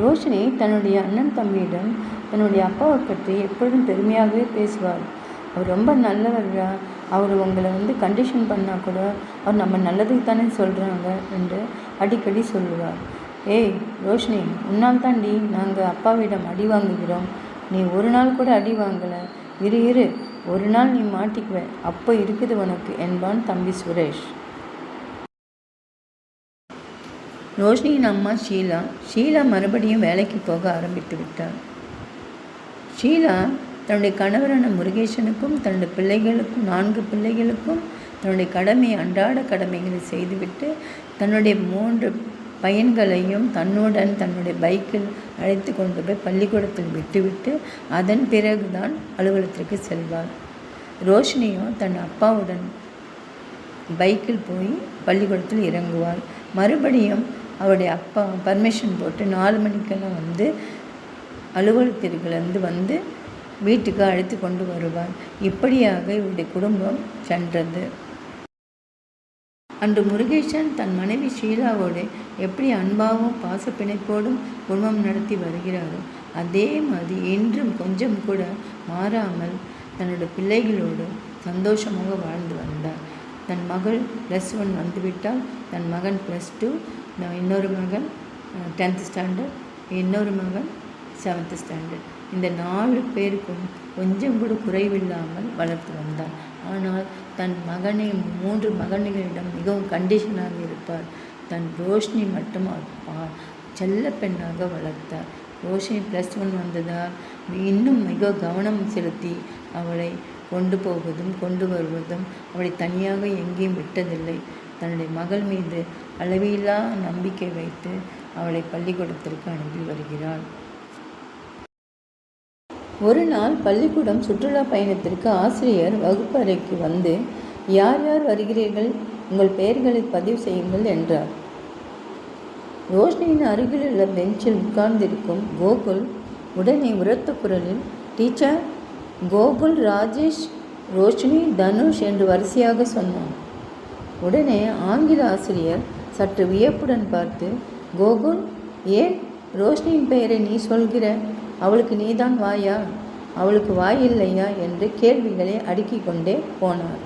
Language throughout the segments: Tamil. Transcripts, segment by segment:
ரோஷினி தன்னுடைய அண்ணன் தம்பியிடம் தன்னுடைய அப்பாவை பற்றி எப்பொழுதும் பெருமையாகவே பேசுவார் அவர் ரொம்ப நல்லவர்யா அவர் உங்களை வந்து கண்டிஷன் பண்ணால் கூட அவர் நம்ம நல்லதுக்கு தானே சொல்கிறாங்க என்று அடிக்கடி சொல்லுவார் ஏய் ரோஷினி உன்னால் தாண்டி நாங்கள் அப்பாவிடம் அடி வாங்குகிறோம். நீ ஒரு நாள் கூட அடி வாங்கலை. இரு இரு. ஒரு நாள் நீ மாட்டிக்குவ. அப்போ இருக்குது உனக்கு என்பான் தம்பி சுரேஷ். ரோஷினியின் அம்மா ஷீலா. ஷீலா மறுபடியும் வேலைக்கு போக ஆரம்பித்து விட்டார். ஷீலா தன்னுடைய கணவரான முருகேசனுக்கும் தன்னுடைய பிள்ளைகளுக்கும் நான்கு பிள்ளைகளுக்கும் தன்னுடைய கடமை அன்றாட கடமைகளை செய்துவிட்டு தன்னுடைய மூன்று பையன்களையும் தன்னுடன் தன்னுடைய பைக்கில் அழைத்து கொண்டு போய் பள்ளிக்கூடத்தில் விட்டுவிட்டு அதன் பிறகுதான் அலுவலகத்திற்கு செல்வார். ரோஷினியும் தன் அப்பாவுடன் பைக்கில் போய் பள்ளிக்கூடத்தில் இறங்குவார். மறுபடியும் அவருடைய அப்பா பர்மிஷன் போட்டு நாலு மணிக்கெல்லாம் வந்து அலுவலகத்திற்குலேருந்து வந்து வீட்டுக்கு அழைத்து கொண்டு வருவார். இப்படியாக இவருடைய குடும்பம் சென்றது. அன்று முருகேசன் தன் மனைவி ஷீலாவோடு எப்படி அன்பாகவும் பாசப்பிணைப்போடும் குடும்பம் நடத்தி வருகிறாரோ அதே மாதிரி இன்றும் கொஞ்சம் கூட மாறாமல் தன்னோட பிள்ளைகளோடு சந்தோஷமாக வாழ்ந்து வந்தார். தன் மகள் ப்ளஸ் ஒன் வந்துவிட்டால் தன் மகன் ப்ளஸ் டூ இன்னொரு மகன் டென்த் ஸ்டாண்டர்ட் இன்னொரு மகன் செவன்த் ஸ்டாண்டர்ட் இந்த நாலு பேருக்கும் கொஞ்சம் கூட குறைவில்லாமல் வளர்த்து வந்தார் ஆனால் தன் மகனை மூன்று மகன்களிடம் மிகவும் கண்டிஷனாக இருப்பார். தன் ரோஷினி மட்டும் செல்ல பெண்ணாக வளர்த்தார். ரோஷினி ப்ளஸ் ஒன் வந்ததால் இன்னும் மிக கவனம் செலுத்தி அவளை கொண்டு போவதும் கொண்டு வருவதும் அவளை தனியாக எங்கேயும் விட்டதில்லை. தன்னுடைய மகள் மீது அளவில்லா நம்பிக்கை வைத்து அவளை பள்ளிக்கூடத்திற்கு அனுப்பி வருகிறாள். ஒரு நாள் பள்ளிக்கூடம் சுற்றுலா பயணத்திற்கு ஆசிரியர் வகுப்பறைக்கு வந்து யார் யார் வருகிறீர்கள்? உங்கள் பெயர்களை பதிவு செய்யுங்கள் என்றார். ரோஷினியின் அருகிலுள்ள பெஞ்சில் உட்கார்ந்திருக்கும் கோகுல் உடனே உரத்த குரலில் டீச்சர் கோகுல் ராஜேஷ் ரோஷினி தனுஷ் என்று வரிசையாக சொன்னான். உடனே ஆங்கில ஆசிரியர் சற்று வியப்புடன் பார்த்து கோகுல் ஏன் ரோஷினியின் பெயரை நீ சொல்கிற? அவளுக்கு நீதான் வாயா? அவளுக்கு வாய் இல்லையா? என்று கேள்விகளை அடுக்கிக் கொண்டே போனார்.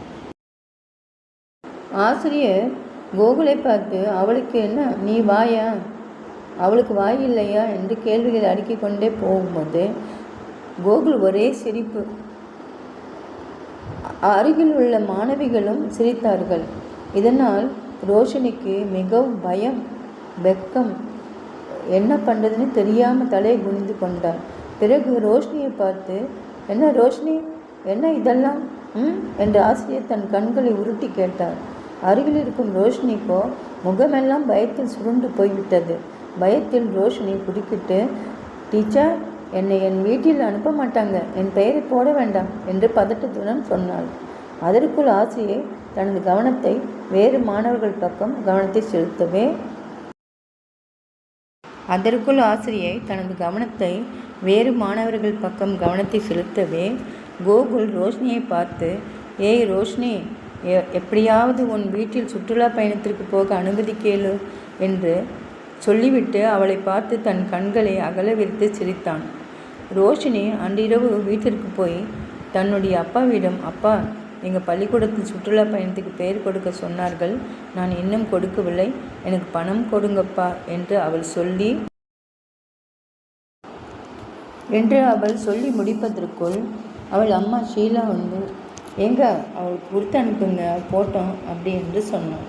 ஆசிரியர் கோகுலை பார்த்து அவளுக்கு என்ன? நீ வாயா? அவளுக்கு வாய் இல்லையா? என்று கேள்விகளை அடுக்கிக் கொண்டே போகும்போது கோகுல் ஒரே சிரிப்பு. அருகில் உள்ள மாணவிகளும் சிரித்தார்கள். இதனால் ரோஷினிக்கு மிகவும் பயம் வெக்கம். என்ன பண்ணுறதுன்னு தெரியாமல் தலையை குனிந்து கொண்டாள். பிறகு ரோஷினியை பார்த்து என்ன ரோஷினி? என்ன இதெல்லாம்? ம்? என்று ஆசிரியர் தன் கண்களை உருட்டி கேட்டார். அருகில் இருக்கும் ரோஷினிக்கோ முகமெல்லாம் பயத்தில் சுருண்டு போய்விட்டது. பயத்தில் ரோஷினி குறுக்கிட்டு டீச்சர் என்னை என் வீட்டில் அனுப்ப மாட்டாங்க. என் பெயரை போட வேண்டாம் என்று பதட்டத்துடன் சொன்னாள். அதற்குள் ஆசிரியை தனது கவனத்தை வேறு மாணவர்கள் பக்கம் கவனத்தை செலுத்தவே அதற்குள் ஆசிரியை தனது கவனத்தை வேறு மாணவர்கள் பக்கம் கவனத்தை செலுத்தவே கோகுல் ரோஷினியை பார்த்து ஏய் ரோஷினி எப்படியாவது உன் வீட்டில் சுற்றுலா பயணத்திற்கு போக அனுமதி கேளு என்று சொல்லிவிட்டு அவளை பார்த்து தன் கண்களை அகல விரித்து சிரித்தான். ரோஷினி அன்றிரவு வீட்டிற்கு போய் தன்னுடைய அப்பாவிடம் அப்பா எங்கள் பள்ளிக்கூடத்தில் சுற்றுலா பயணத்துக்கு பெயர் கொடுக்க சொன்னார்கள். நான் இன்னும் கொடுக்கவில்லை. எனக்கு பணம் கொடுங்கப்பா என்று அவள் சொல்லி என்று அவள் சொல்லி முடிப்பதற்குள் அவள் அம்மா ஷீலா வந்து எங்க அவள் கொடுத்து அனுப்புங்க போட்டோம் அப்படி என்று சொன்னான்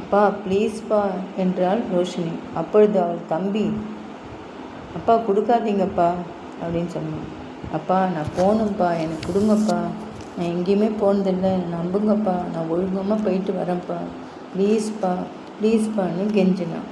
அப்பா ப்ளீஸ்ப்பா என்றாள் ரோஷினி. அப்பொழுது அவள் தம்பி அப்பா கொடுக்காதீங்கப்பா அப்படின்னு சொன்னான். அப்பா நான் போகணும்ப்பா எனக்கு கொடுங்கப்பா. நான் எங்கேயுமே போனதில்லை. நம்புங்கப்பா. நான் ஒழுங்கமாக போயிட்டு வரேன்ப்பா. ப்ளீஸ்ப்பா ப்ளீஸ்ப்பான்னு கெஞ்சினான்.